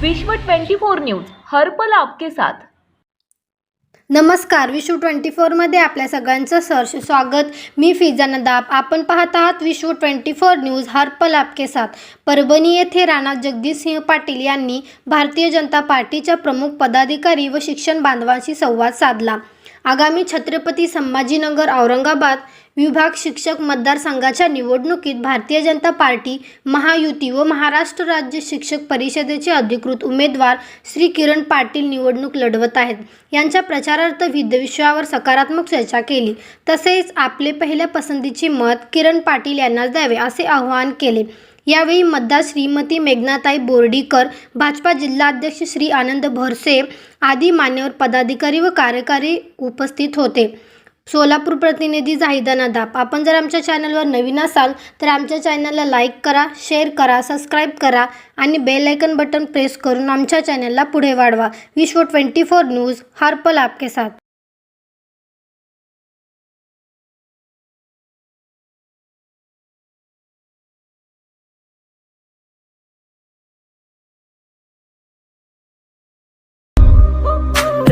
विश्व 24 न्यूज हर पल आपके साथ. नमस्कार विश्व ट्वेंटी फोरमध्ये आपल्या सगळ्यांचं सहर्ष स्वागत. मी फिजा नदाब. आपण पाहत आहात विश्व ट्वेंटी फोर न्यूज हरपल आपके साथ. परभणी येथे राणा जगदीशसिंह पाटील यांनी भारतीय जनता पार्टीच्या प्रमुख पदाधिकारी व शिक्षण बांधवांशी संवाद साधला. आगामी छत्रपती संभाजीनगर औरंगाबाद विभाग शिक्षक मतदारसंघाच्या निवडणुकीत भारतीय जनता पार्टी महायुती व महाराष्ट्र राज्य शिक्षक परिषदेचे अधिकृत उमेदवार श्री किरण पाटील निवडणूक लढवत आहेत. यांच्या प्रचारार्थ विविध विषयावर सकारात्मक चर्चा केली. तसेच आपले पहिल्या पसंतीचे मत किरण पाटील यांनाच द्यावे असे आवाहन केले. यावेळी मतदार श्रीमती मेघनाताई बोर्डीकर भाजपा जिल्हाध्यक्ष श्री आनंद भरसे आदी मान्यवर पदाधिकारी व कार्यकारी उपस्थित होते. सोलापूर प्रतिनिधी जाहिदा नदाब आपण जर आमच्या चॅनलवर नवीन असाल तर आमच्या चॅनलला लाईक करा शेअर करा सबस्क्राईब करा आणि बेल आयकन बटन प्रेस करून आमच्या चॅनलला पुढे वाढवा. विश्व ट्वेंटी फोर न्यूज हर पल आपके साथ.